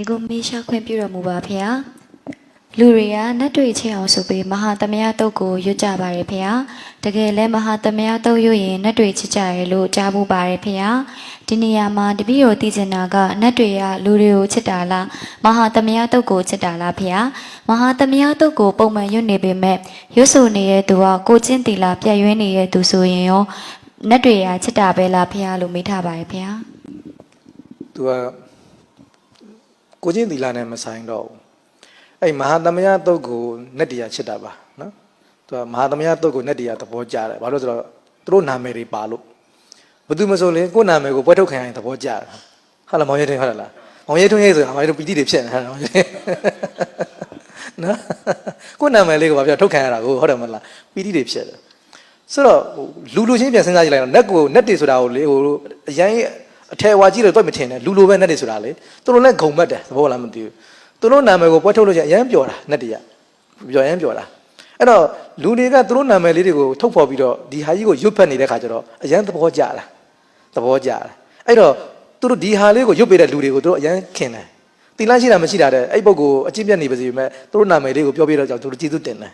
ဒီကိုမေးရှာခွင့်ပြုတော်မူပါဖေဟာလူတွေကနတ်တွေချင်းအောင်ဆိုပြီးမဟာသမယတုတ်ကိုရွတ်ကြပါတယ်ဖေဟာတကယ်လဲမဟာသမယတုတ်ရွတ်ရင်နတ်တွေချစ်ကြရလို့ကြားဖို့ပါတယ်ဖေဟာဒီနေရာမှာတပည့်တော်သိချင်တာကနတ်တွေကလူတွေကိုချစ်တာလားမဟာသမယတုတ်ကိုချစ်တာလားဖေဟာမဟာသမယတုတ်ကိုပုံမှန်ရွတ်နေပေမဲ့ရွတ်ဆိုနေတဲ့သူကကိုချင်းတီလာပြည့်ရွှင်းနေတဲ့သူဆိုရင်ရောနတ်တွေကချစ်တာပဲလားဖေဟာလို့မေးထားပါတယ်ဖေဟာသူက ကိုချင်းသီလာနဲ့မဆိုင်တော့ဘူးအဲ့မဟာသမယတုတ်ကိုနတ်တရားချစ်တာပါနော်သူကမဟာသမယတုတ်ကိုနတ်တရားသဘောကျတယ်ဘာလို့လဲဆိုတော့သူတို့နာမည်တွေပါလို့ဘယ်သူမဆိုလေကိုယ့်နာမည်ကိုပွဲထုတ်ခံရရင်သဘောကျတယ်ဟုတ်လားမောင်ရဲထွန်းဟုတ်လားမောင်ရဲထွန်းရဲ့ဆိုရင်မောင်ရဲထွန်းပီတိတွေဖြစ်နေတာမောင်ရဲနော်ကိုယ့်နာမည်လေးကိုဘာပြောထုတ်ခံရတာကိုဟုတ်တယ်မလားပီတိတွေဖြစ်တယ်ဆိုတော့ဟိုလူလူချင်းပြန်စဉ်းစားကြည့်လိုက်တော့နတ်ကိုနတ်တွေဆိုတာကိုလေဟိုအရင် အထယ်ဝါကြီးတွေတော့မထင်နဲ့လူလိုပဲနတ်တွေဆိုတာလေသူတို့လည်းဂုံမတ်တယ်သဘောလားမသိဘူးသူတို့နာမည်ကိုပွဲထုတ်လို့ချင်းအရင်ပြောတာနတ်တွေကပြောရင်ပြောတာအဲ့တော့လူတွေကသူတို့နာမည်လေးတွေကိုထုတ်ဖော်ပြီးတော့ဒီဟာကြီးကိုရွတ်ဖက်နေတဲ့ခါကျတော့အရင်သဘောကျတာသဘောကျတာအဲ့တော့သူတို့ဒီဟာလေးကိုရွတ်ပေးတဲ့လူတွေကိုသူတို့အရင်ခင်တယ်တိလန့်ရှိတာမရှိတာတဲ့အဲ့ပုဂ္ဂိုလ်အကျင့်ပြတ်နေပါစေမဲ့သူတို့နာမည်လေးကိုပြောပြတော့ကြောင့်သူတို့ကျေးဇူးတင်တယ်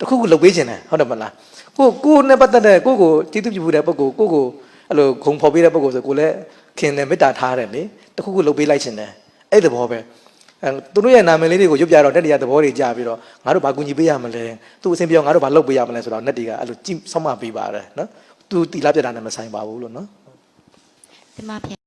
တခုခုလုပ်ပေးခြင်းတယ်ဟုတ်တယ်မလားကိုကိုနဲ့ပတ်သက်တဲ့ကိုကိုကျေးဇူးပြုတဲ့ပုဂ္ဂိုလ်ကိုကို အဲ့လိုဂုံဖော်ပေးတဲ့ပုဂ္ဂိုလ်ဆိုကိုလည်းခင်တယ်မေတ္တာထားတယ်လေတခုခုလုပ်ပေးလိုက်ခြင်းတယ်အဲ့သဘောပဲအဲသူတို့ရဲ့နာမည်လေးတွေကိုရွတ်ပြတော့တက်တရားသဘောတွေကြားပြီးတော့ငါတို့ဘာကူညီပေးရမလဲသူအဆင်ပြေအောင်ငါတို့ဘာလုပ်ပေးရမလဲဆိုတော့နတ်တွေကအဲ့လိုကြည့်ဆောက်မပေးပါတယ်နော်သူတီလာပြတာနဲ့မဆိုင်ပါဘူးလို့နော်ဒီမှာဖေ